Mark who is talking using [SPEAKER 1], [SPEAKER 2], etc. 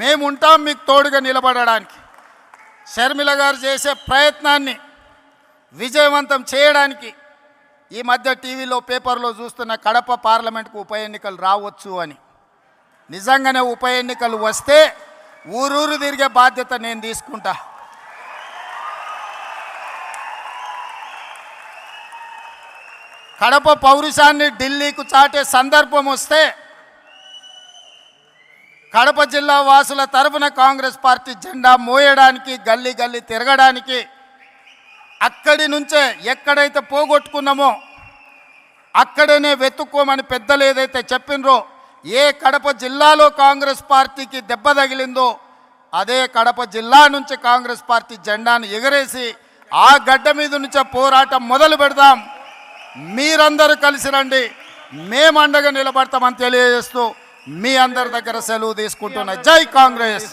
[SPEAKER 1] మేము ఉంటాం మీకు తోడుగా నిలబడడానికి. షర్మిల గారు చేసే ప్రయత్నాన్ని విజయవంతం చేయడానికి ఈ మధ్య టీవీలో పేపర్లో చూస్తున్న కడప పార్లమెంట్కు ఉప ఎన్నికలు రావచ్చు అని. నిజంగానే ఉప ఎన్నికలు వస్తే ఊరూరు తిరిగే బాధ్యత నేను తీసుకుంటా. కడప పౌరుషాన్ని ఢిల్లీకు చాటే సందర్భం వస్తే కడప జిల్లా వాసుల తరఫున కాంగ్రెస్ పార్టీ జెండా మోయడానికి గల్లీ గల్లీ తిరగడానికి అక్కడి నుంచే ఎక్కడైతే పోగొట్టుకున్నామో అక్కడనే వెతుక్కోమని పెద్దలు ఏదైతే చెప్పినరో ఏ కడప జిల్లాలో కాంగ్రెస్ పార్టీకి దెబ్బ తగిలిందో అదే కడప జిల్లా నుంచి కాంగ్రెస్ పార్టీ జెండాను ఎగరేసి ఆ గడ్డ మీద నుంచే పోరాటం మొదలు పెడదాం. మీరందరూ కలిసి రండి. మేము అండగా నిలబడతామని తెలియజేస్తూ మీ అందరి దగ్గర సెలవు తీసుకుంటున్నా జై కాంగ్రెస్.